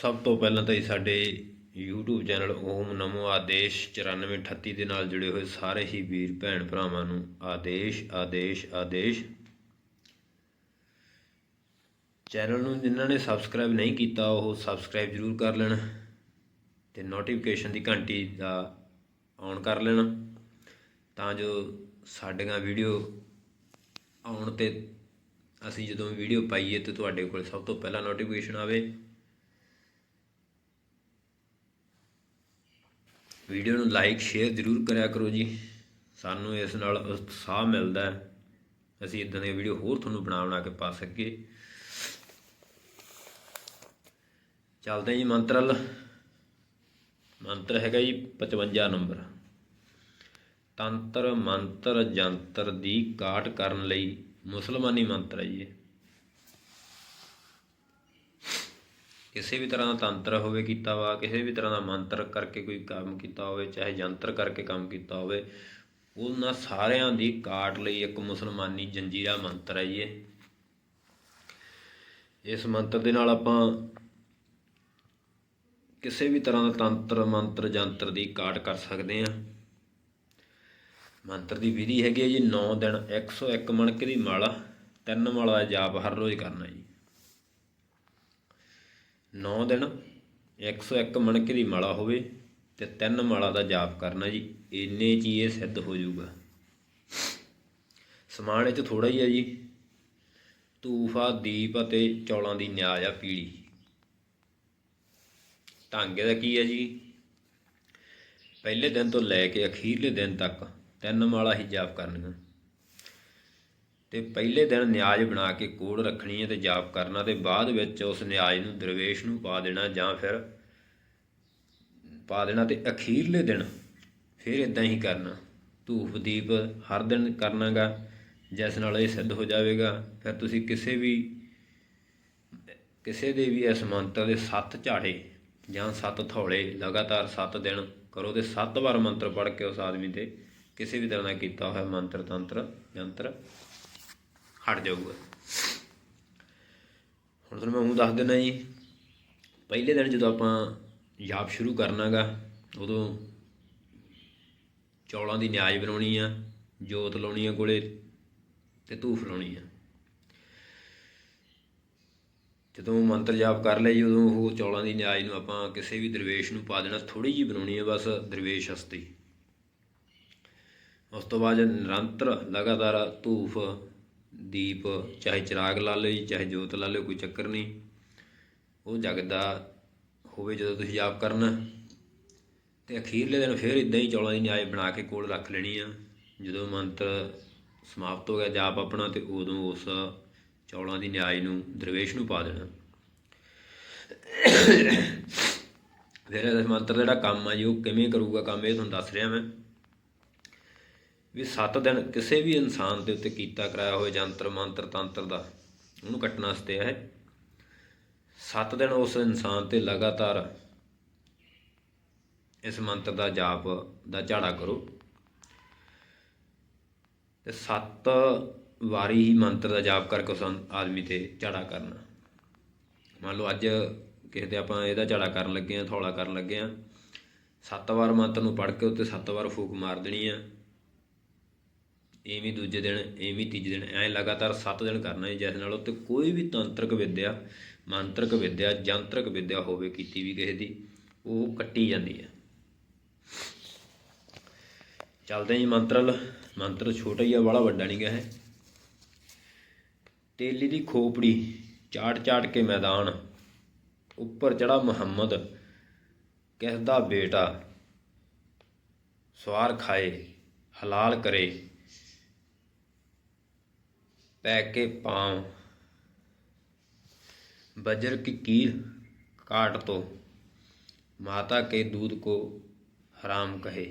ਸਭ ਤੋਂ ਪਹਿਲਾਂ ਤਾਂ ਜੀ ਸਾਡੇ YouTube ਚੈਨਲ ਓਮ ਨਮੋ ਆਦੇਸ਼ 9438 ਦੇ ਨਾਲ ਜੁੜੇ ਹੋਏ ਸਾਰੇ ਹੀ ਵੀਰ ਭੈਣ ਭਰਾਵਾਂ ਨੂੰ ਆਦੇਸ਼ ਆਦੇਸ਼ ਆਦੇਸ਼। ਚੈਨਲ ਨੂੰ ਜਿਨ੍ਹਾਂ ਨੇ ਸਬਸਕ੍ਰਾਈਬ ਨਹੀਂ ਕੀਤਾ, ਉਹ ਸਬਸਕ੍ਰਾਈਬ ਜ਼ਰੂਰ ਕਰ ਲੈਣ ਤੇ ਨੋਟੀਫਿਕੇਸ਼ਨ ਦੀ ਘੰਟੀ ਦਾ ਔਨ ਕਰ ਲੈਣਾ ਤਾਂ ਜੋ ਸਾਡੀਆਂ ਵੀਡੀਓ ਆਉਣ ਤੇ ਅਸੀਂ ਜਦੋਂ ਵੀਡੀਓ ਪਾਈਏ ਤੇ ਤੁਹਾਡੇ ਕੋਲ ਸਭ ਤੋਂ ਪਹਿਲਾਂ ਨੋਟੀਫਿਕੇਸ਼ਨ ਆਵੇ। ਵੀਡੀਓ ਨੂੰ ਲਾਈਕ, ਸ਼ੇਅਰ ਜ਼ਰੂਰ ਕਰਿਆ ਕਰੋ ਜੀ। ਸਾਨੂੰ ਇਸ ਨਾਲ ਉਤਸ਼ਾਹ ਮਿਲਦਾ ਹੈ। ਅਸੀਂ ਇਦਾਂ ਦੀਆਂ ਵੀਡੀਓ ਹੋਰ ਤੁਹਾਨੂੰ ਬਣਾ ਬਣਾ ਕੇ ਪਾ ਸਕੀਏ। ਚੱਲਦੇ ਜੀ ਮੰਤਰਲ ਮੰਤਰ ਹੈਗਾ ਜੀ 55 ਨੰਬਰ। ਤੰਤਰ ਮੰਤਰ ਜੰਤਰ ਦੀ ਕਾਟ ਕਰਨ ਲਈ ਮੁਸਲਮਾਨੀ ਮੰਤਰ ਹੈ ਜੀ ਕਿਸੇ ਵੀ ਤਰ੍ਹਾਂ ਦਾ ਤੰਤਰ ਹੋਵੇ ਕੀਤਾ ਵਾ, ਕਿਸੇ ਵੀ ਤਰ੍ਹਾਂ ਦਾ ਮੰਤਰ ਕਰਕੇ ਕੋਈ ਕੰਮ ਕੀਤਾ ਹੋਵੇ, ਚਾਹੇ ਯੰਤਰ ਕਰਕੇ ਕੰਮ ਕੀਤਾ ਹੋਵੇ, ਉਹਨਾਂ ਸਾਰਿਆਂ ਦੀ ਕਾਟ ਲਈ ਇੱਕ ਮੁਸਲਮਾਨੀ ਜੰਜੀਰਾ ਮੰਤਰ ਹੈ ਜੀ ਇਹ। ਇਸ ਮੰਤਰ ਦੇ ਨਾਲ ਆਪਾਂ ਕਿਸੇ ਵੀ ਤਰ੍ਹਾਂ ਦਾ ਤੰਤਰ, ਮੰਤਰ ਜੰਤਰ ਦੀ ਕਾਟ ਕਰ ਸਕਦੇ ਹਾਂ। ਮੰਤਰ ਦੀ ਵਿਧੀ ਹੈਗੀ ਹੈ ਜੀ 9 ਦਿਨ 101 ਮਣਕੇ ਦੀ ਮਾਲਾ, ਤਿੰਨ ਮਾਲਾ ਦਾ ਜਾਪ ਹਰ ਰੋਜ਼ ਕਰਨਾ ਜੀ। 9 ਦਿਨ 101 ਮਣਕੇ ਦੀ ਮਾਲਾ ਹੋਵੇ ਤੇ ਤਿੰਨ ਮਾਲਾ ਦਾ ਜਾਪ ਕਰਨਾ ਜੀ, ਇੰਨੇ ਚ ਹੀ ਇਹ ਸਿੱਧ ਹੋ ਜਾਊਗਾ। ਸਮਾਨ ਇਹ ਚ ਥੋੜਾ ਹੀ ਹੈ ਜੀ, ਤੂਫਾ, ਦੀਪ ਅਤੇ ਚੌਲਾਂ ਦੀ ਨਿਆਜ ਆ ਪੀਲੀ। ਢਾਂਗੇ ਦਾ ਕੀ ਹੈ ਜੀ? ਪਹਿਲੇ ਦਿਨ ਤੋਂ ਲੈ ਕੇ ਅਖੀਰਲੇ ਦਿਨ ਤੱਕ ਤਿੰਨ ਮਾਲਾ ਹੀ ਜਾਪ ਕਰਨੀਆਂ। ਤੇ ਪਹਿਲੇ ਦਿਨ ਨਿਆਜ ਬਣਾ ਕੇ ਕੋੜ ਰੱਖਣੀ ਹੈ ਤੇ ਜਾਪ ਕਰਨਾ ਤੇ ਬਾਅਦ ਵਿੱਚ ਉਸ ਨਿਆਜ ਨੂੰ ਦਰਵੇਸ਼ ਨੂੰ ਪਾ ਦੇਣਾ ਜਾਂ ਫਿਰ ਪਾ ਦੇਣਾ ਤੇ ਅਖੀਰਲੇ ਦਿਨ ਫਿਰ ਇਦਾਂ ਹੀ ਕਰਨਾ। ਧੂਪ ਦੀਪ ਹਰ ਦਿਨ ਕਰਨਾਗਾ, ਜਿਸ ਨਾਲ ਇਹ ਸਿੱਧ ਹੋ ਜਾਵੇਗਾ। ਫਿਰ ਤੁਸੀਂ ਕਿਸੇ ਵੀ, ਕਿਸੇ ਦੇ ਵੀ ਇਸ ਮੰਤਰ ਦੇ ਸੱਤ ਝਾੜੇ ਜਾਂ ਸੱਤ ਥੌਲੇ ਲਗਾਤਾਰ 7 ਦਿਨ ਕਰੋ ਤੇ 7 ਵਾਰ ਮੰਤਰ ਪੜ੍ਹ ਕੇ ਉਸ ਆਦਮੀ ਤੇ ਕਿਸੇ ਵੀ ਤਰ੍ਹਾਂ ਦਾ ਕੀਤਾ ਹੋਇਆ ਮੰਤਰ ਤੰਤਰ ਯੰਤਰ ਹਟ ਜਾਊਗਾ। ਹੁਣ ਤੁਹਾਨੂੰ ਮੈਂ ਉਹ ਦੱਸ ਦਿੰਦਾ ਜੀ, ਪਹਿਲੇ ਦਿਨ ਜਦੋਂ ਆਪਾਂ ਜਾਪ ਸ਼ੁਰੂ ਕਰਨਾਗਾ, ਉਦੋਂ ਚੌਲਾਂ ਦੀ ਨਿਆਜ ਬਣਾਉਣੀ ਆ, ਜੋਤ ਲਾਉਣੀ ਆ ਕੋਲੇ ਤੇ ਧੂਫ ਲਾਉਣੀ ਆ। ਜਦੋਂ ਮੰਤਰ ਜਾਪ ਕਰ ਲਿਆ ਜੀ, ਉਦੋਂ ਉਹ ਚੌਲਾਂ ਦੀ ਨਿਆਜ ਨੂੰ ਆਪਾਂ ਕਿਸੇ ਵੀ ਦਰਵੇਸ਼ ਨੂੰ ਪਾ ਦੇਣਾ ਥੋੜੀ ਜਿਹੀ ਬਣਾਉਣੀ ਹੈ ਬਸ ਦਰਵੇਸ਼ ਹਸਤੀ ਉਸ ਤੋਂ ਬਾਅਦ ਨਿਰੰਤਰ ਲਗਾਤਾਰ ਧੂਫ ਦੀਪ, ਚਾਹੇ ਚਿਰਾਗ ਲਾ ਲਓ ਜੀ, ਚਾਹੇ ਜੋਤ ਲਾ ਲਓ ਕੋਈ ਚੱਕਰ ਨਹੀਂ। ਉਹ ਜਗਦਾ ਹੋਵੇ ਜਦੋਂ ਤੁਸੀਂ ਜਾਪ ਕਰਨਾ। ਤੇ ਅਖੀਰਲੇ ਦਿਨ ਫਿਰ ਇਦਾਂ ਹੀ ਚੌਲਾਂ ਦੀ ਨਿਆਜ ਬਣਾ ਕੇ ਕੋਲ ਰੱਖ ਲੈਣੀ ਆ। ਜਦੋਂ ਮੰਤਰ ਸਮਾਪਤ ਹੋ ਗਿਆ, ਜਾਪ ਆਪਣਾ, ਤੇ ਉਦੋਂ ਉਸ ਚੌਲਾਂ ਦੀ ਨਿਆਜ ਨੂੰ, ਦਰਵੇਸ਼ ਨੂੰ ਪਾ ਦੇਣਾ। ਫਿਰ ਇਸ ਮੰਤਰ ਦਾ ਜਿਹੜਾ ਕੰਮ ਆ ਜੀ, ਉਹ ਕਿਵੇਂ ਕਰੂਗਾ ਕੰਮ ਇਹ ਤੁਹਾਨੂੰ ਦੱਸ ਰਿਹਾ ਮੈਂ। ਵੀ 7 ਦਿਨ ਕਿਸੇ ਵੀ ਇਨਸਾਨ ਦੇ ਉੱਤੇ ਕੀਤਾ ਕਰਾਇਆ ਹੋਵੇ ਜੰਤਰ ਮੰਤਰ, ਤੰਤਰ ਦਾ, ਉਹਨੂੰ ਕੱਟਣ ਵਾਸਤੇ ਹੈ। 7 ਦਿਨ ਉਸ ਇਨਸਾਨ ਤੇ ਲਗਾਤਾਰ ਇਸ ਮੰਤਰ ਦਾ ਜਾਪ ਦਾ ਝਾੜਾ ਕਰੋ। ਤੇ 7 ਵਾਰੀ ਹੀ ਮੰਤਰ ਦਾ ਜਾਪ ਕਰਕੇ ਉਸ ਆਦਮੀ ਤੇ ਝਾੜਾ ਕਰਨਾ। ਮੰਨ ਲਓ ਅੱਜ ਕਿਸੇ ਤੇ ਆਪਾਂ ਇਹਦਾ ਝਾੜਾ ਕਰਨ ਲੱਗੇ ਆ ਥੋੜਾ ਕਰਨ ਲੱਗੇ ਆ 7 ਵਾਰ ਮੰਤਰ ਨੂੰ ਪੜ੍ਹ ਕੇ ਉੱਤੇ 7 ਵਾਰ ਫੂਕ ਮਾਰ ਦੇਣੀ ਆ। ਇਵੇਂ ਦੂਜੇ ਦਿਨ ਇਵੇਂ ਤੀਜੇ ਦਿਨ, ਐਂ ਲਗਾਤਾਰ 7 ਦਿਨ ਕਰਨਾ ਹੈ ਜਿਸ ਨਾਲ ਉੱਤੇ ਕੋਈ ਵੀ ਤੰਤਰਕ ਵਿਦਿਆ, ਮੰਤਰਕ ਵਿਦਿਆ ਜੰਤਰਕ ਵਿਦਿਆ ਹੋਵੇ ਕੀਤੀ ਵੀ ਕਿਸੇ ਦੀ, ਉਹ ਕੱਟੀ ਜਾਂਦੀ ਹੈ। ਚੱਲਦੇ ਹਾਂ ਜੀ ਮੰਤਰਲ ਮੰਤਰ ਛੋਟਾ ਹੀ ਆ ਬੜਾ ਵੱਡਾ ਨਹੀਂ ਗਾ ਹੈ ਤੇਲੀ ਦੀ ਖੋਪੜੀ ਚਾਟ ਚਾਟ ਕੇ ਮੈਦਾਨ, ਉੱਪਰ ਚੜਾ ਮੁਹੰਮਦ ਕਿਸ ਦਾ ਬੇਟਾ, ਸਵਾਰ ਖਾਏ, ਹਲਾਲ ਕਰੇ। ਪੈ ਕੇ ਪਾਉ बजर की कील काट तो माता के दूध को हराम कहे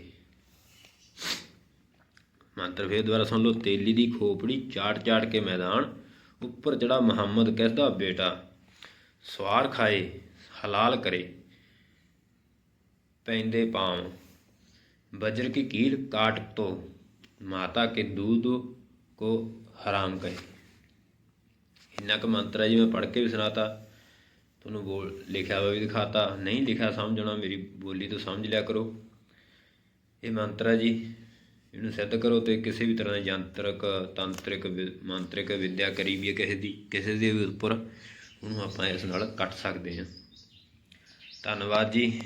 ਮੰਤਰ ਫੇਰ ਦੁਬਾਰਾ ਸੁਣ ਲਓ ਤੇਲੀ ਦੀ ਖੋਪੜੀ ਚਾਟ ਚਾਟ ਕੇ ਮੈਦਾਨ ਉੱਪਰ ਜਿਹੜਾ ਮੁਹੰਮਦ ਕਿਸਦਾ ਬੇਟਾ ਸਵਾਰ ਖਾਏ ਹਲਾਲ ਕਰੇ ਪੈਂਦੇ ਪਾਉ बजर की कील काट तो माता के दूध को ਆਰਾਮ ਕਰੇ ਇੰਨਾ ਕੁ ਮੰਤਰ ਹੈ ਜੀ ਮੈਂ ਪੜ੍ਹ ਕੇ ਵੀ ਸੁਣਾਤਾ, ਤੁਹਾਨੂੰ ਬੋਲ ਲਿਖਿਆ ਹੋਇਆ ਵੀ ਦਿਖਾਤਾ, ਨਹੀਂ ਲਿਖਿਆ ਸਮਝਣਾ ਮੇਰੀ ਬੋਲੀ ਤੋਂ ਸਮਝ ਲਿਆ ਕਰੋ। ਇਹ ਮੰਤਰ ਹੈ ਜੀ, ਇਹਨੂੰ ਸਿੱਧ ਕਰੋ ਤੇ ਕਿਸੇ ਵੀ ਤਰ੍ਹਾਂ ਦੀ ਯੰਤਰਕ, ਤੰਤਰਿਕ ਮੰਤਰਿਕ ਵਿਦਿਆ ਕਰੀ ਵੀ ਹੈ ਕਿਸੇ ਦੀ, ਕਿਸੇ ਦੇ ਉੱਪਰ, ਉਹਨੂੰ ਆਪਾਂ ਇਸ ਨਾਲ ਕੱਟ ਸਕਦੇ ਹਾਂ। ਧੰਨਵਾਦ ਜੀ।